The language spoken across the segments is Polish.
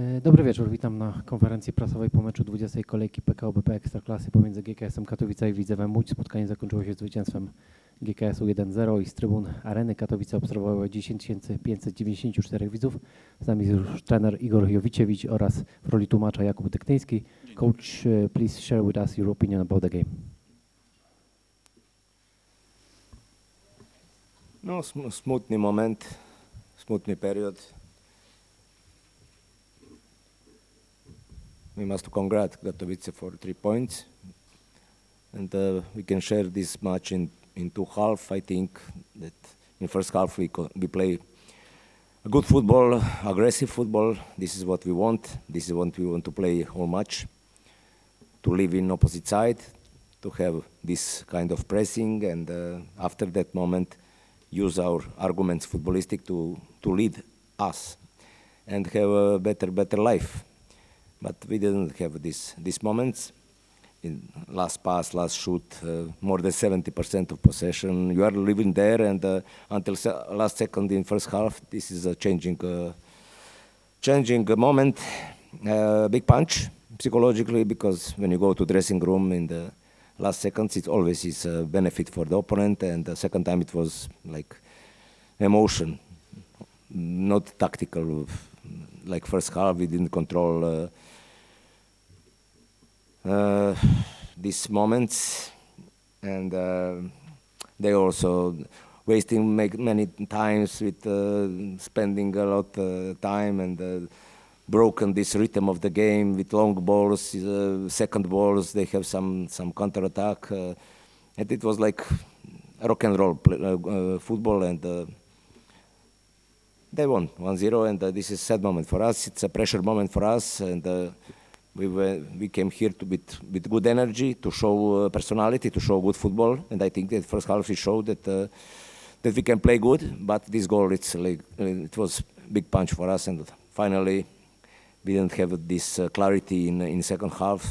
E, Dobry wieczór, witam na konferencji prasowej po meczu 20 kolejki PKO BP Ekstraklasy pomiędzy GKS-em Katowice i Widzewem Łódź. Spotkanie zakończyło się zwycięstwem GKS-u 1-0 i z trybun Areny Katowice obserwowały 10 594 widzów. Z nami jest już trener Igor Jowiczewicz oraz w roli tłumacza Jakub Dyktyński. Coach, e, please share with us your opinion about the game. No, sm- smutny moment, smutny period. We must congratulate Katowice for three points, and uh, we can share this match in, in two half. I think that in first half we we play good football, aggressive football. This is what we want. This is what we want to play whole match. To live in opposite side, to have this kind of pressing, and uh, after that moment, use our arguments footballistic to, to lead us and have a better better life. But we didn't have this these moments. In last pass, last shoot, uh, more than 70% of possession. You are living there, and uh, until se- last second in first half, this is a changing, uh, changing moment. Uh, big punch psychologically because when you go to dressing room in the last seconds, it always is a benefit for the opponent, and the second time it was like emotion, not tactical. Like first half, we didn't control uh, these moments, and uh, they also wasting many times with uh, spending a lot uh, time and. Uh, broken this rhythm of the game with long balls, uh, second balls. They have some some counter attack, and it was like rock and roll play, football. And they won 1-0, and uh, this is a sad moment for us. It's a pressure moment for us, and uh, we were, we came here to with with good energy to show uh, personality, to show good football. And I think that first half we showed that. Uh, that we can play good, but this goal it's like uh, it was big punch for us, and finally we didn't have this uh, clarity in in second half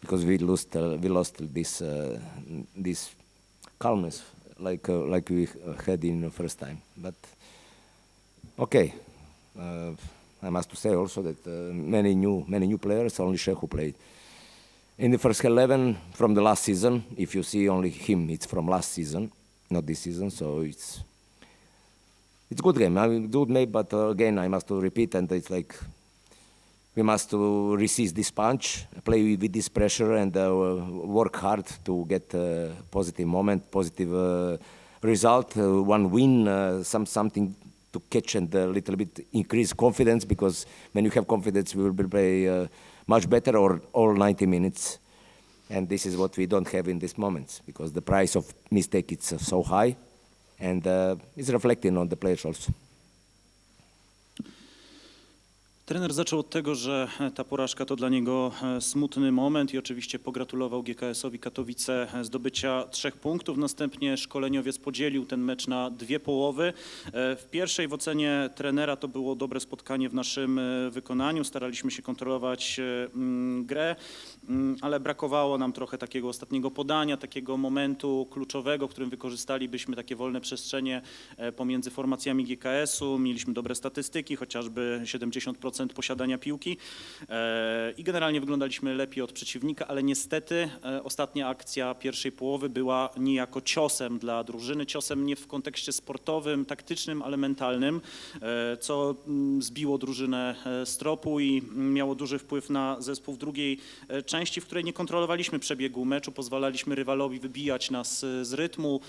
because we lost uh, we lost this uh, this calmness like like we had in the first time. But okay, I must say also that uh, many new many new players, only who played in the first eleven from the last season. If you see only him, it's from last season, not this season. So it's it's good game. I mean, good game, but uh, again I must repeat, and it's like we must to resist this punch, play with, this pressure, and uh, work hard to get a positive moment, positive uh, result, uh, one win, uh, some something to catch and a little bit increase confidence because when you have confidence, we will play uh, much better or all 90 minutes. And this is what we don't have in these moments because the price of mistake is uh, so high, and uh, it's reflecting on the players also. Trener zaczął od tego, że ta porażka to dla niego e, smutny moment i oczywiście pogratulował GKS-owi Katowice e, zdobycia trzech punktów. Następnie szkoleniowiec podzielił ten mecz na dwie połowy. E, W pierwszej w ocenie trenera to było dobre spotkanie w naszym e, wykonaniu. Staraliśmy się kontrolować e, mm, grę, mm, ale brakowało nam trochę takiego ostatniego podania, takiego momentu kluczowego, w którym wykorzystalibyśmy takie wolne przestrzenie e, pomiędzy formacjami GKS-u. Mieliśmy dobre statystyki, chociażby 70% posiadania piłki. E, i generalnie wyglądaliśmy lepiej od przeciwnika, ale niestety e, ostatnia akcja pierwszej połowy była niejako ciosem dla drużyny, ciosem nie w kontekście sportowym, taktycznym, ale mentalnym, e, co mm, zbiło drużynę z tropu i mm, miało duży wpływ na zespół w drugiej części, w której nie kontrolowaliśmy przebiegu meczu, pozwalaliśmy rywalowi wybijać nas z rytmu,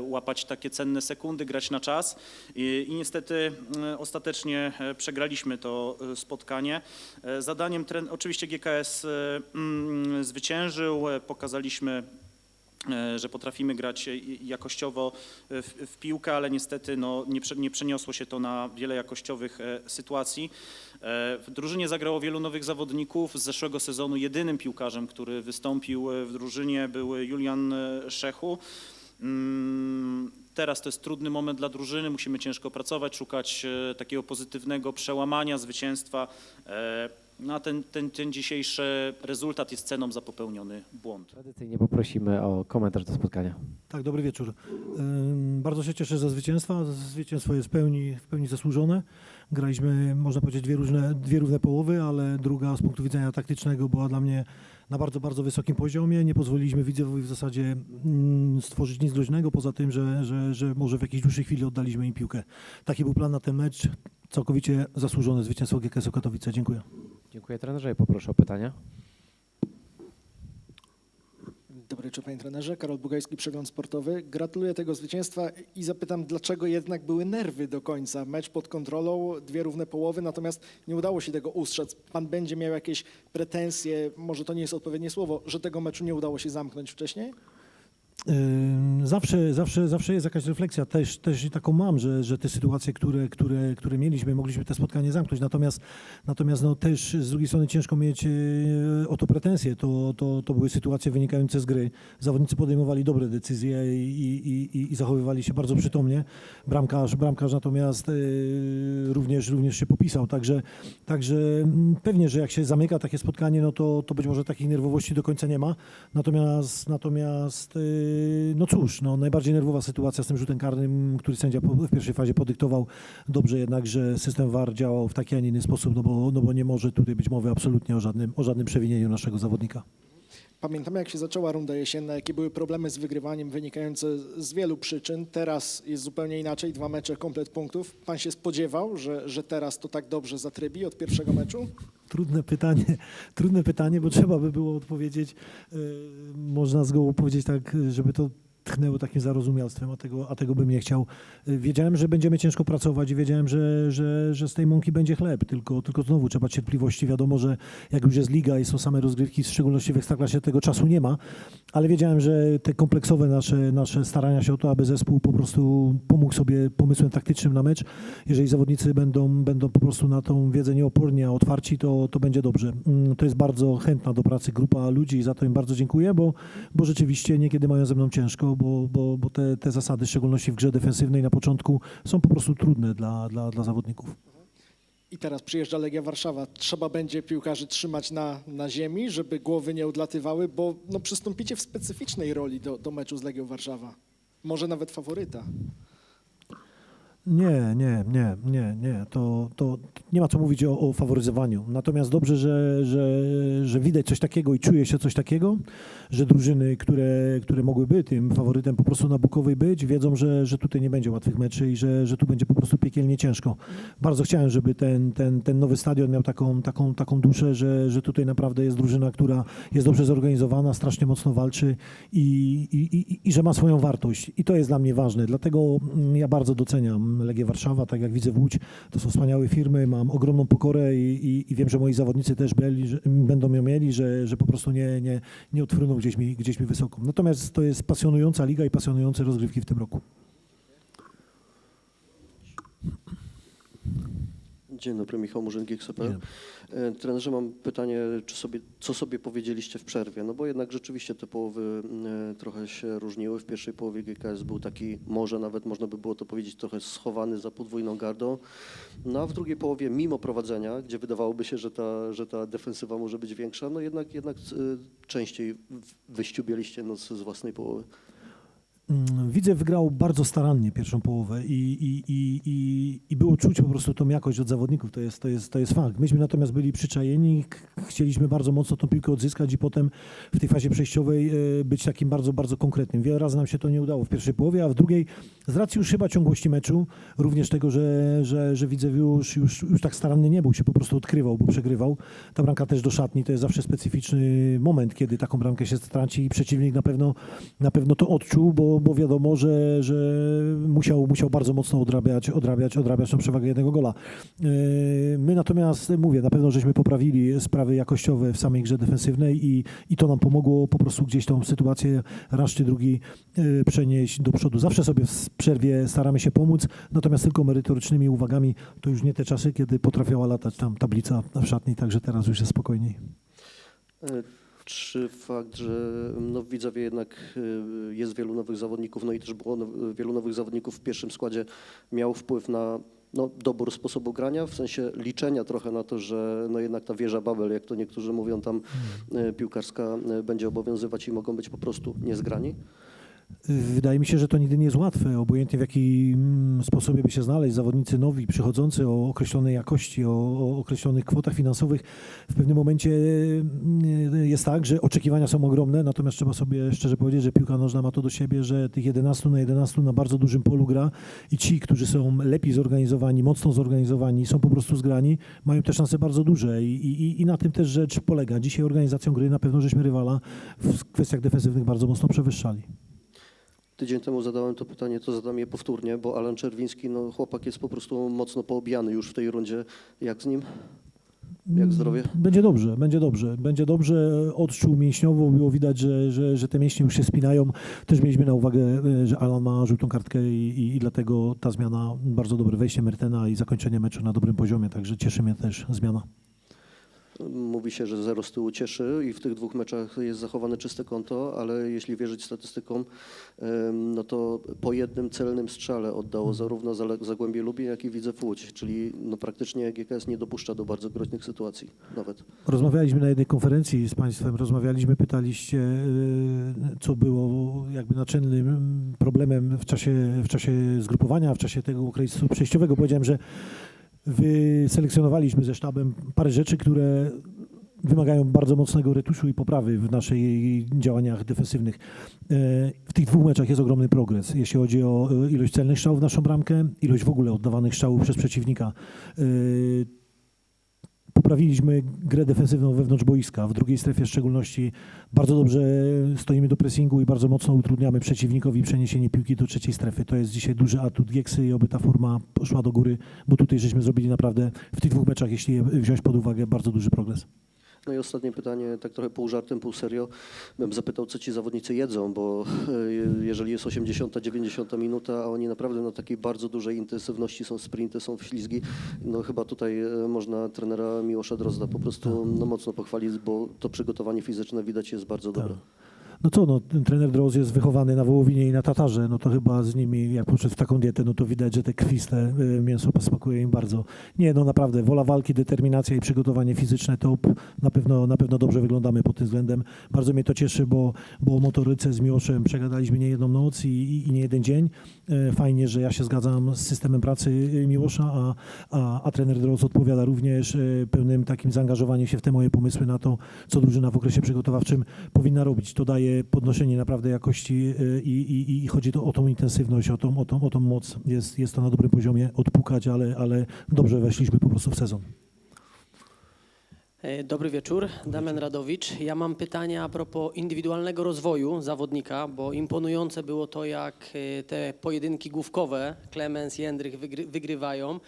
łapać takie cenne sekundy, grać na czas. I, i niestety e, ostatecznie przegraliśmy to e, spotkanie. E, Zadaniem tren, oczywiście GKS e, mm, zwyciężył, pokazaliśmy że potrafimy grać jakościowo w, w piłkę, ale niestety no, nie, nie przeniosło się to na wiele jakościowych sytuacji. W drużynie zagrało wielu nowych zawodników. Z zeszłego sezonu jedynym piłkarzem, który wystąpił w drużynie był Julian Szechu. Teraz to jest trudny moment dla drużyny, musimy ciężko pracować, szukać e, takiego pozytywnego przełamania, zwycięstwa. E, No a ten, ten, ten dzisiejszy rezultat jest ceną za popełniony błąd. Tradycyjnie poprosimy o komentarz do spotkania. Tak, dobry wieczór. Bardzo się cieszę ze zwycięstwa. Zwycięstwo jest w pełni, w pełni zasłużone. Graliśmy, można powiedzieć, dwie, różne, dwie równe połowy, ale druga z punktu widzenia taktycznego była dla mnie na bardzo, bardzo wysokim poziomie. Nie pozwoliliśmy widzowi w zasadzie mm, stworzyć nic groźnego, poza tym, że, że, że może w jakiejś dłuższej chwili oddaliśmy im piłkę. Taki był plan na ten mecz. Całkowicie zasłużone zwycięstwo GKS-u Katowice. Dziękuję. Dziękuję trenerze i poproszę o pytania. Dobry wieczór panie trenerze, Karol Bugajski, Przegląd Sportowy. Gratuluję tego zwycięstwa i zapytam, dlaczego jednak były nerwy do końca? Mecz pod kontrolą, dwie równe połowy, natomiast nie udało się tego ustrzec. Pan będzie miał jakieś pretensje, może to nie jest odpowiednie słowo, że tego meczu nie udało się zamknąć wcześniej? Zawsze, zawsze, zawsze jest jakaś refleksja, też, też taką mam, że, że te sytuacje, które, które, które mieliśmy, mogliśmy te spotkanie zamknąć, natomiast, natomiast no, też z drugiej strony ciężko mieć e, o to pretensje, to, to, to były sytuacje wynikające z gry, zawodnicy podejmowali dobre decyzje i, i, i, i zachowywali się bardzo przytomnie, bramkarz, bramkarz natomiast e, również, również się popisał, także, także mm, pewnie, że jak się zamyka takie spotkanie, no to, to być może takich nerwowości do końca nie ma, natomiast, natomiast e, no cóż, no, najbardziej nerwowa sytuacja z tym rzutem karnym, który sędzia w pierwszej fazie podyktował. Dobrze jednak, że system VAR działał w taki, a nie inny sposób, no bo, no bo nie może tutaj być mowy absolutnie o żadnym, o żadnym przewinieniu naszego zawodnika. Pamiętamy, jak się zaczęła runda jesienna, jakie były problemy z wygrywaniem wynikające z wielu przyczyn. Teraz jest zupełnie inaczej, dwa mecze, komplet punktów. Pan się spodziewał, że, że teraz to tak dobrze zatrybi od pierwszego meczu? Trudne pytanie, trudne pytanie, bo trzeba by było odpowiedzieć, yy, można z powiedzieć tak, żeby to tchnęło takim zarozumialstwem, a tego, a tego bym nie chciał. Yy, Wiedziałem, że będziemy ciężko pracować i wiedziałem, że, że, że z tej mąki będzie chleb, tylko, tylko znowu trzeba cierpliwości. Wiadomo, że jak już jest liga i są same rozgrywki, w szczególności w Ekstraklasie tego czasu nie ma, ale wiedziałem, że te kompleksowe nasze, nasze starania się o to, aby zespół po prostu pomógł sobie pomysłem taktycznym na mecz, jeżeli zawodnicy będą, będą po prostu na tą wiedzę nieoporni, a otwarci, to, to będzie dobrze. Mm, To jest bardzo chętna do pracy grupa ludzi i za to im bardzo dziękuję, bo, bo rzeczywiście niekiedy mają ze mną ciężko, bo, bo, bo te, te zasady, w szczególności w grze defensywnej na początku, są po prostu trudne dla, dla, dla zawodników. I teraz przyjeżdża Legia Warszawa. Trzeba będzie piłkarzy trzymać na, na ziemi, żeby głowy nie odlatywały, bo no, przystąpicie w specyficznej roli do, do meczu z Legią Warszawa. Może nawet faworyta. Nie, nie, nie, nie, nie. To, to nie ma co mówić o, o faworyzowaniu. Natomiast dobrze, że, że, że widać coś takiego i czuje się coś takiego, że drużyny, które, które mogłyby tym faworytem po prostu na Bukowej być, wiedzą, że, że tutaj nie będzie łatwych meczy i że, że tu będzie po prostu piekielnie ciężko. Bardzo chciałem, żeby ten, ten, ten nowy stadion miał taką, taką, taką duszę, że, że tutaj naprawdę jest drużyna, która jest dobrze zorganizowana, strasznie mocno walczy i, i, i, i że ma swoją wartość. I to jest dla mnie ważne. Dlatego mm, ja bardzo doceniam Legię Warszawa, tak jak widzę w Łódź. To są wspaniałe firmy, mam ogromną pokorę i, i, i wiem, że moi zawodnicy też byli, że, będą ją mieli, że, że po prostu nie, nie, nie odfruną gdzieś mi, gdzieś mi. Natomiast to jest pasjonująca liga i pasjonujące rozgrywki w tym roku. Dzień dobry, Michał Murzyn, GXPL. E, Trenerze, mam pytanie, czy sobie, co sobie powiedzieliście w przerwie? No bo jednak rzeczywiście te połowy e, trochę się różniły. W pierwszej połowie GKS był taki, może nawet można by było to powiedzieć, trochę schowany za podwójną gardą. No a w drugiej połowie, mimo prowadzenia, gdzie wydawałoby się, że ta, że ta defensywa może być większa, no jednak, jednak e, częściej wyściubialiście noc z własnej połowy. Mm, Widzę, wygrał bardzo starannie pierwszą połowę i, i, i, i, i było czuć po prostu tą jakość od zawodników, to jest, to, jest, to jest fakt. Myśmy natomiast byli przyczajeni, chcieliśmy bardzo mocno tą piłkę odzyskać i potem w tej fazie przejściowej e, być takim bardzo, bardzo konkretnym. Wiele razy nam się to nie udało w pierwszej połowie, a w drugiej z racji już chyba ciągłości meczu, również tego, że, że, że widzę już, już, już tak staranny nie był, się po prostu odkrywał, bo przegrywał. Ta bramka też do szatni, to jest zawsze specyficzny moment, kiedy taką bramkę się straci i przeciwnik na pewno, na pewno to odczuł, bo, wiadomo, że, że musiał, musiał bardzo mocno odrabiać, odrabiać, odrabiać tą przewagę jednego gola. Yy, My natomiast, mówię, na pewno żeśmy poprawili sprawy jakościowe w samej grze defensywnej i, i to nam pomogło po prostu gdzieś tą sytuację raz czy drugi yy, przenieść do przodu. Zawsze sobie w przerwie staramy się pomóc, natomiast tylko merytorycznymi uwagami to już nie te czasy, kiedy potrafiała latać tam tablica w szatni, także teraz już jest spokojniej. Czy fakt, że no w Widzewie jednak e, jest wielu nowych zawodników, no i też było wielu nowych zawodników w pierwszym składzie, miał wpływ na no, dobór sposobu grania, w sensie liczenia trochę na to, że no jednak ta wieża Babel, jak to niektórzy mówią tam, e, piłkarska e, będzie obowiązywać i mogą być po prostu niezgrani? Wydaje mi się, że to nigdy nie jest łatwe, obojętnie w jakim sposobie by się znaleźć. Zawodnicy nowi, przychodzący o określonej jakości, o, o określonych kwotach finansowych. W pewnym momencie mm, jest tak, że oczekiwania są ogromne, natomiast trzeba sobie szczerze powiedzieć, że piłka nożna ma to do siebie, że tych 11 na 11 na bardzo dużym polu gra i ci, którzy są lepiej zorganizowani, mocno zorganizowani, są po prostu zgrani, mają te szanse bardzo duże i, i, i na tym też rzecz polega. Dzisiaj organizacją gry na pewno żeśmy rywala w kwestiach defensywnych bardzo mocno przewyższali. Tydzień temu zadałem to pytanie, to zadam je powtórnie, bo Alan Czerwiński, no chłopak jest po prostu mocno poobijany już w tej rundzie. Jak z nim? Jak zdrowie? Będzie dobrze, będzie dobrze. Będzie dobrze. Odczuł mięśniowo, było widać, że, że, że te mięśnie już się spinają. Też mieliśmy na uwagę, e, że Alan ma żółtą kartkę i, i dlatego ta zmiana, bardzo dobre wejście Mertena i zakończenie meczu na dobrym poziomie, także cieszy mnie też zmiana. Mówi się, że zero z tyłu cieszy i w tych dwóch meczach jest zachowane czyste konto, ale jeśli wierzyć statystykom, no to po jednym celnym strzale oddało zarówno Zale- Zagłębie Lubię, jak i Widzew Łódź, czyli no praktycznie GKS nie dopuszcza do bardzo groźnych sytuacji nawet. Rozmawialiśmy na jednej konferencji z Państwem, rozmawialiśmy, pytaliście, e, co było jakby naczelnym problemem w czasie, w czasie zgrupowania, w czasie tego okresu przejściowego. Powiedziałem, że wyselekcjonowaliśmy ze sztabem parę rzeczy, które wymagają bardzo mocnego retuszu i poprawy w naszych działaniach defensywnych. E, W tych dwóch meczach jest ogromny progres, jeśli chodzi o e, ilość celnych strzałów w naszą bramkę, ilość w ogóle oddawanych strzałów przez przeciwnika. Poprawiliśmy grę defensywną wewnątrz boiska, w drugiej strefie w szczególności. Bardzo dobrze stoimy do pressingu i bardzo mocno utrudniamy przeciwnikowi przeniesienie piłki do trzeciej strefy. To jest dzisiaj duży atut Gieksy i oby ta forma poszła do góry, bo tutaj żeśmy zrobili naprawdę w tych dwóch meczach, jeśli je wziąć pod uwagę, bardzo duży progres. No i ostatnie pytanie, tak trochę pół żartem, pół serio. Bym zapytał, co ci zawodnicy jedzą, bo e, je- jeżeli jest 80, 90 minuta, a oni naprawdę na takiej bardzo dużej intensywności są sprinty, są wślizgi, no chyba tutaj e, można trenera Miłosza Drozda po prostu no, mocno pochwalić, bo to przygotowanie fizyczne widać jest bardzo dobre. No co, no, ten trener Droz jest wychowany na wołowinie i na tatarze, no to chyba z nimi, jak poszedł w taką dietę, no to widać, że te kwiste y, mięso posmakuje im bardzo. Nie, no naprawdę, wola walki, determinacja i przygotowanie fizyczne top. Na pewno, na pewno dobrze wyglądamy pod tym względem. Bardzo mnie to cieszy, bo, bo o motoryce z Miłoszem przegadaliśmy nie jedną noc i, i, i nie jeden dzień. E, Fajnie, że ja się zgadzam z systemem pracy y, Miłosza, a, a, a trener Droz odpowiada również y, pełnym takim zaangażowaniem się w te moje pomysły na to, co drużyna w okresie przygotowawczym powinna robić. To daje podnoszenie naprawdę jakości y, i, i, i chodzi to o tą intensywność, o tą, o tą, o tą moc. Jest, jest to na dobrym poziomie odpukać, ale, ale dobrze weszliśmy po prostu w sezon. E, Dobry wieczór, Damian Radowicz. Ja mam pytanie a propos indywidualnego rozwoju zawodnika, bo imponujące było to, jak e, te pojedynki główkowe Klemens i Jędrych wygry, wygrywają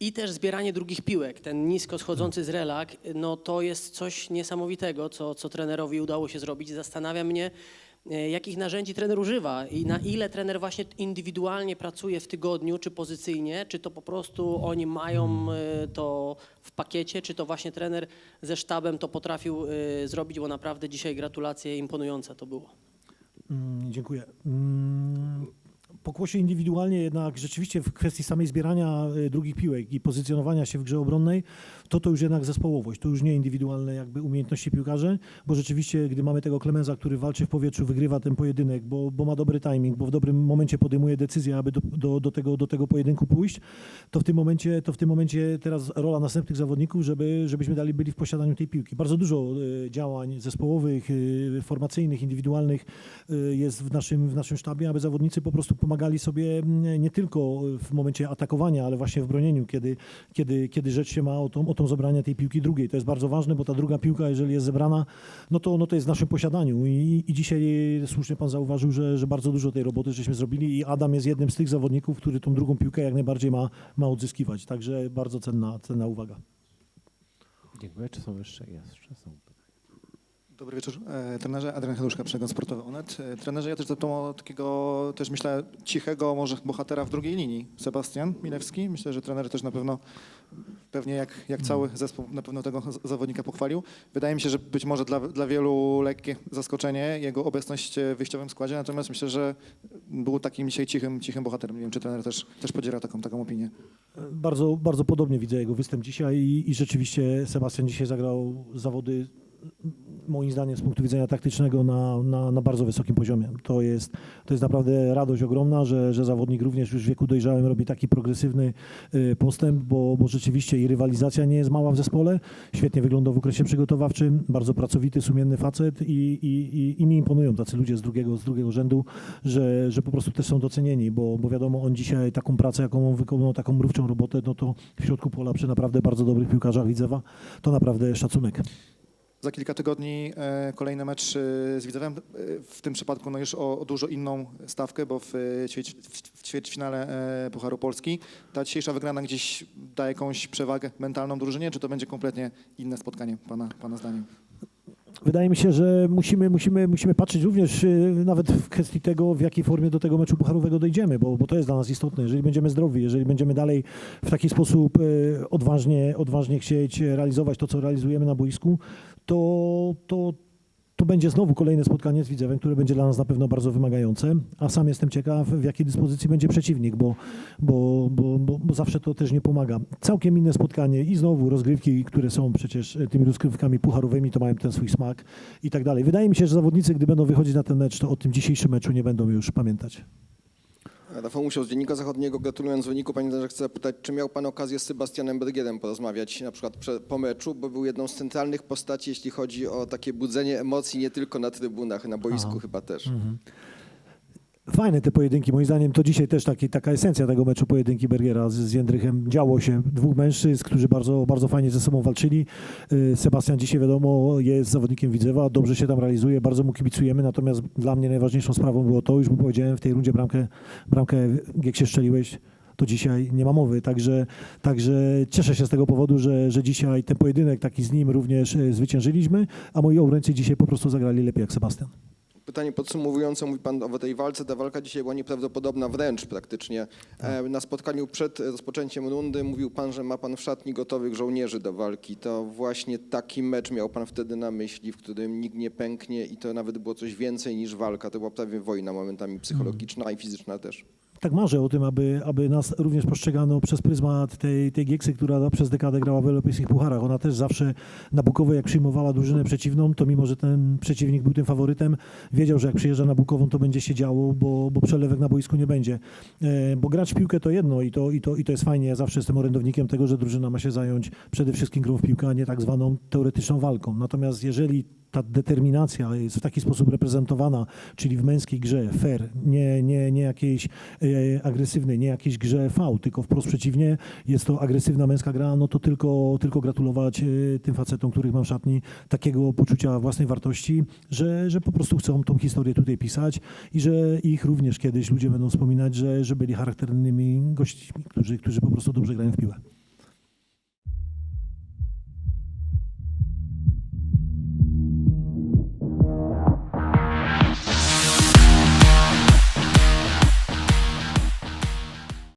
i też zbieranie drugich piłek. Ten nisko schodzący z relak, no to jest coś niesamowitego, co, co trenerowi udało się zrobić. Zastanawia mnie, e, jakich narzędzi trener używa i na ile trener właśnie indywidualnie pracuje w tygodniu, czy pozycyjnie, czy to po prostu oni mają e, to w pakiecie, czy to właśnie trener ze sztabem to potrafił e, zrobić, bo naprawdę dzisiaj gratulacje, imponujące to było. Mm, Dziękuję. Mm, Pokłosie indywidualnie jednak rzeczywiście w kwestii samej zbierania y, drugich piłek i pozycjonowania się w grze obronnej, to to już jednak zespołowość, to już nie indywidualne jakby umiejętności piłkarzy, bo rzeczywiście gdy mamy tego Klemenza, który walczy w powietrzu, wygrywa ten pojedynek, bo, bo ma dobry timing, bo w dobrym momencie podejmuje decyzję, aby do, do, do, tego, do tego pojedynku pójść, to w tym momencie, to w tym momencie teraz rola następnych zawodników, żeby, żebyśmy dali byli w posiadaniu tej piłki. Bardzo dużo y, działań zespołowych, y, formacyjnych, indywidualnych y, jest w naszym, w naszym sztabie, aby zawodnicy po prostu pomagali sobie mm, nie tylko w momencie atakowania, ale właśnie w bronieniu, kiedy, kiedy, kiedy rzecz się ma o tą, o tą zebranie tej piłki drugiej. To jest bardzo ważne, bo ta druga piłka, jeżeli jest zebrana, no to, no to jest w naszym posiadaniu i, i dzisiaj słusznie pan zauważył, że, że bardzo dużo tej roboty żeśmy zrobili i Adam jest jednym z tych zawodników, który tą drugą piłkę jak najbardziej ma, ma odzyskiwać. Także bardzo cenna, cenna uwaga. Dziękuję. Czy są jeszcze? Jeszcze są. Dobry wieczór. E, Trenerze Adrian Heluszka, Przegląd Sportowy Onet. E, Trenerze, ja też zapytam o takiego, też myślę, cichego może bohatera w drugiej linii. Sebastian Milewski. Myślę, że trener też na pewno, pewnie jak, jak cały zespół, na pewno tego zawodnika pochwalił. Wydaje mi się, że być może dla, dla wielu lekkie zaskoczenie jego obecność w wyjściowym składzie, natomiast myślę, że był takim dzisiaj cichym, cichym bohaterem. Nie wiem, czy trener też, też podziela taką, taką opinię. Bardzo, bardzo podobnie widzę jego występ dzisiaj i, i rzeczywiście Sebastian dzisiaj zagrał zawody moim zdaniem z punktu widzenia taktycznego na, na, na bardzo wysokim poziomie. To jest, to jest naprawdę radość ogromna, że, że zawodnik również już w wieku dojrzałym robi taki progresywny y, postęp, bo, bo rzeczywiście i rywalizacja nie jest mała w zespole. Świetnie wygląda w okresie przygotowawczym, bardzo pracowity, sumienny facet i, i, i, i mi imponują tacy ludzie z drugiego, z drugiego rzędu, że, że po prostu też są docenieni, bo, bo wiadomo, on dzisiaj taką pracę, jaką on wykonał, taką mrówczą robotę, no to w środku pola przy naprawdę bardzo dobrych piłkarzach Widzewa, to naprawdę szacunek. Za kilka tygodni e, kolejny mecz e, z Widzewem. E, w tym przypadku no już o, o dużo inną stawkę, bo w, ćwierć, w, ćwierćfinale Pucharu Polski ta dzisiejsza wygrana gdzieś da jakąś przewagę mentalną drużynie, czy to będzie kompletnie inne spotkanie, pana, pana zdaniem? Wydaje mi się, że musimy, musimy, musimy patrzeć również nawet w kwestii tego, w jakiej formie do tego meczu pucharowego dojdziemy, bo, bo to jest dla nas istotne. Jeżeli będziemy zdrowi, jeżeli będziemy dalej w taki sposób odważnie, odważnie chcieć realizować to, co realizujemy na boisku, to, to, to będzie znowu kolejne spotkanie z Widzewem, które będzie dla nas na pewno bardzo wymagające, a sam jestem ciekaw, w jakiej dyspozycji będzie przeciwnik, bo, bo, bo, bo, zawsze to też nie pomaga. Całkiem inne spotkanie i znowu rozgrywki, które są przecież e, tymi rozgrywkami pucharowymi, to mają ten swój smak i tak dalej. Wydaje mi się, że zawodnicy, gdy będą wychodzić na ten mecz, to o tym dzisiejszym meczu nie będą już pamiętać. Rafał Musiał z Dziennika Zachodniego. Gratulując wyniku, panie trenerze, chcę zapytać, czy miał pan okazję z Sebastianem Bergierem porozmawiać na przykład po meczu, bo był jedną z centralnych postaci, jeśli chodzi o takie budzenie emocji nie tylko na trybunach, na boisku Aha. chyba też. Mhm. Fajne te pojedynki, moim zdaniem to dzisiaj też taki, taka esencja tego meczu pojedynki Bergiera z, z Jędrychem. Działo się dwóch mężczyzn, którzy bardzo, bardzo fajnie ze sobą walczyli. Y, Sebastian dzisiaj wiadomo jest zawodnikiem Widzewa, dobrze się tam realizuje, bardzo mu kibicujemy, natomiast dla mnie najważniejszą sprawą było to, już mu powiedziałem w tej rundzie bramkę, bramkę jak się strzeliłeś, to dzisiaj nie ma mowy. Także, także cieszę się z tego powodu, że, że dzisiaj ten pojedynek taki z nim również y, zwyciężyliśmy, a moi obrońcy dzisiaj po prostu zagrali lepiej jak Sebastian. Pytanie podsumowujące, mówi pan o tej walce. Ta walka dzisiaj była nieprawdopodobna wręcz praktycznie. E, Na spotkaniu przed rozpoczęciem rundy mówił pan, że ma pan w szatni gotowych żołnierzy do walki. To właśnie taki mecz miał pan wtedy na myśli, w którym nikt nie pęknie i to nawet było coś więcej niż walka. To była prawie wojna momentami psychologiczna i fizyczna też. Tak marzę o tym, aby, aby nas również postrzegano przez pryzmat tej, tej Gieksy, która przez dekadę grała w europejskich pucharach. Ona też zawsze na Bukowo, jak przyjmowała drużynę przeciwną, to mimo, że ten przeciwnik był tym faworytem, wiedział, że jak przyjeżdża na Bukową, to będzie się działo, bo, bo przelewek na boisku nie będzie. E, bo grać w piłkę to jedno i to, i, to, i to jest fajnie. Ja zawsze jestem orędownikiem tego, że drużyna ma się zająć przede wszystkim grą w piłkę, a nie tak zwaną teoretyczną walką. Natomiast jeżeli ta determinacja jest w taki sposób reprezentowana, czyli w męskiej grze fair, nie, nie, nie jakiejś e, agresywnej, nie jakiejś grze V, tylko wprost przeciwnie, jest to agresywna męska gra, no to tylko, tylko gratulować e, tym facetom, których mam w szatni, takiego poczucia własnej wartości, że, że po prostu chcą tą historię tutaj pisać i że ich również kiedyś ludzie będą wspominać, że, że byli charakternymi gośćmi, którzy, którzy po prostu dobrze grają w piłę.